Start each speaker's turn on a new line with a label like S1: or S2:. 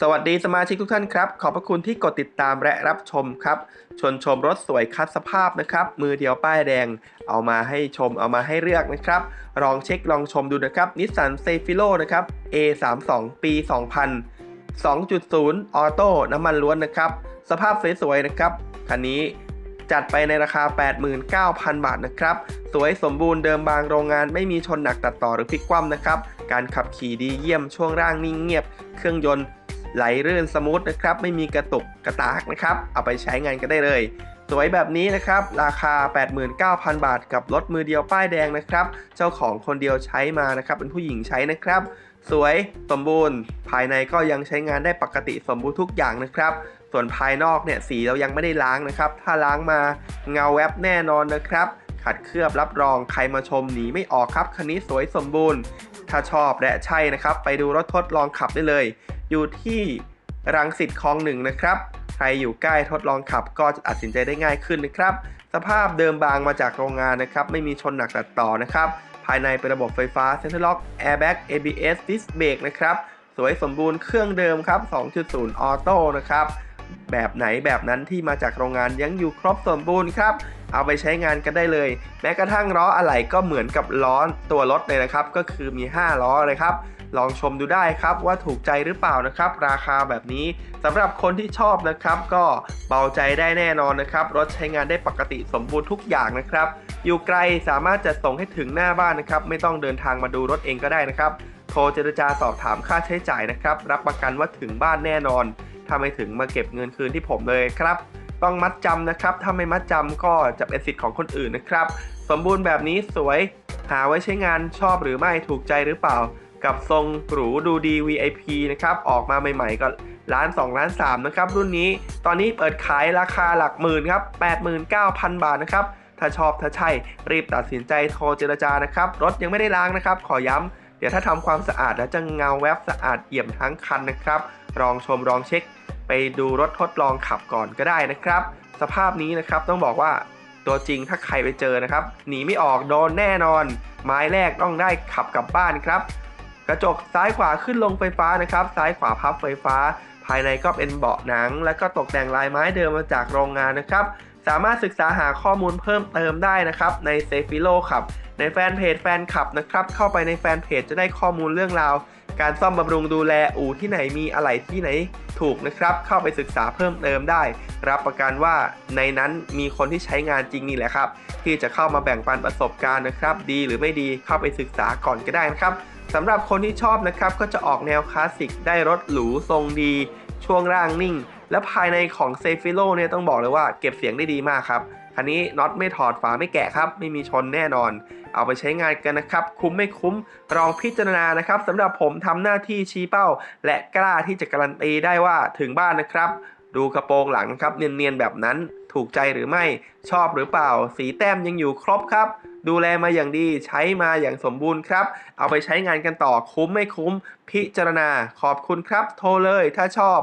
S1: สวัสดีสมาชิกทุกท่านครับ ขอบพระคุณที่กดติดตามและรับชมครับ ชวนชมรถสวยคัดสภาพนะครับ มือเดียวป้ายแดง เอามาให้ชมเอามาให้เลือกนะครับ ลองเช็คลองชมดูนะครับนิสสันเซฟิโลนะครับ A32 ปี 2000 2.0 ออโต้น้ำมันล้วนนะครับ สภาพสวยๆนะครับคันนี้จัดไปในราคา 89,000 บาทนะครับ สวยสมบูรณ์เดิมบางโรงงานไม่มีชนหนักตัดต่อหรือพลิกคว่ำนะครับ การขับขี่ดีเยี่ยมช่วงร่างนิ่งเงียบ เครื่องยนต์ ไหลรื่นสมูทนะครับ ไม่มีกระตุกกระตากนะครับ เอาไปใช้งานกันได้เลย สวยแบบนี้นะครับ ราคา 89,000 บาท กับรถมือเดียวป้ายแดงนะครับ เจ้าของคนเดียวใช้มานะครับ เป็นผู้หญิงใช้นะครับ สวยสมบูรณ์ ภายในก็ยังใช้งานได้ปกติสมบูรณ์ทุกอย่างนะครับ ส่วนภายนอกเนี่ยสีเรายังไม่ได้ล้างนะครับ ถ้าล้างมาเงาแวบแน่นอนนะครับ ขัดเคลือบรับรองใครมาชมหนีไม่ออกครับคันนี้สวยสมบูรณ์ถ้าชอบและใช่นะครับ ไปดูรถทดลองขับได้เลย อยู่ที่รังสิตคลองหนึ่งนะครับ ใครอยู่ใกล้ทดลองขับก็จะตัดสินใจได้ง่ายขึ้นนะครับ สภาพเดิมบางมาจากโรงงานนะครับ ไม่มีชนหนักตัดต่อนะครับ ภายในเป็นระบบไฟฟ้า Center Lock Airbag ABS Disc Brake นะครับ สวยสมบูรณ์เครื่องเดิมครับ 2.0 ออโต้นะครับ แบบไหนแบบนั้นที่มาจากโรงงานยังอยู่ครบสมบูรณ์ครับ เอาไปใช้งานกันได้เลย แม้กระทั่งล้ออะไหล่ก็เหมือนกับล้อตัวรถเลยนะครับ ก็คือมี 5 ล้อเลยครับลองชมดูได้ครับว่าถูกใจหรือเปล่านะครับ ราคาแบบนี้สำหรับคนที่ชอบนะครับ ก็เบาใจได้แน่นอนนะครับ รถใช้งานได้ปกติสมบูรณ์ทุกอย่างนะครับ อยู่ไกลสามารถจัดส่งให้ถึงหน้าบ้านนะครับ ไม่ต้องเดินทางมาดูรถเองก็ได้นะครับ โทรเจรจาสอบถามค่าใช้จ่ายนะครับ รับประกันว่าถึงบ้านแน่นอน ถ้าไม่ถึงมาเก็บเงินคืนที่ผมเลยครับ ต้องมัดจำนะครับ ถ้าไม่มัดจำก็จะเป็นสิทธิ์ของคนอื่นนะครับ สมบูรณ์แบบนี้สวยหาไว้ใช้งานชอบหรือไม่ถูกใจหรือเปล่า กับทรงหรูดูดี VIP นะครับ ออกมาใหม่ ๆ ก็ล้าน2ล้าน3นะครับ รุ่นนี้ตอนนี้เปิดขายราคาหลักหมื่นครับ 89,000 บาทนะครับ ถ้าชอบถ้าใช่ รีบตัดสินใจโทรเจรจานะครับ รถยังไม่ได้ล้างนะครับ ขอย้ำเดี๋ยวถ้าทำความสะอาดแล้วจะเงาแวบสะอาดเอี่ยมทั้งคันนะครับลองชมลองเช็ค ไปดูรถทดลองขับก่อนก็ได้นะครับ สภาพนี้นะครับต้องบอกว่าตัวจริงถ้าใครไปเจอนะครับหนีไม่ออกโดนแน่นอน ไม้แรกต้องได้ขับกลับบ้านครับ กระจกซ้ายขวาขึ้นลงไฟฟ้านะครับ ซ้ายขวาพับไฟฟ้า ภายในก็เป็นเบาะหนัง และก็ตกแต่งลายไม้เดิมมาจากโรงงานนะครับสามารถศึกษาหาข้อมูลเพิ่มเติมได้นะครับในเซฟิโลขับในแฟนเพจแฟนคลับนะครับเข้าไปในแฟนเพจจะได้ข้อมูลเรื่องราว การซ่อมบำรุงดูแลอู่ที่ไหนมีอะไรที่ไหนถูกนะครับ เข้าไปศึกษาเพิ่มเติมได้ รับประกันว่าในนั้นมีคนที่ใช้งานจริงนี่แหละครับ ที่จะเข้ามาแบ่งปันประสบการณ์นะครับ ดีหรือไม่ดีเข้าไปศึกษาก่อนก็ได้นะครับสำหรับคนที่ชอบนะครับ ก็จะออกแนวคลาสสิกได้รถหรูทรงดี ช่วงร่างนิ่ง และภายในของเซฟิโลเนี่ยต้องบอกเลยว่าเก็บเสียงได้ดีมากครับคันนี้น็อตไม่ถอดฝาไม่แกะครับ ไม่มีชนแน่นอน เอาไปใช้งานกันนะครับ คุ้มไม่คุ้มลองพิจารณานะครับสำหรับผมทำหน้าที่ชี้เป้า และกล้าที่จะการันตีได้ว่าถึงบ้านนะครับ ดูกระโปรงหลังนะครับเนียนๆแบบนั้นถูกใจหรือไม่ชอบหรือเปล่า สีแต้มยังอยู่ครบครับ ดูแลมาอย่างดีใช้มาอย่างสมบูรณ์ครับ เอาไปใช้งานกันต่อคุ้มไม่คุ้ม พิจารณาขอบคุณครับ โทรเลยถ้าชอบ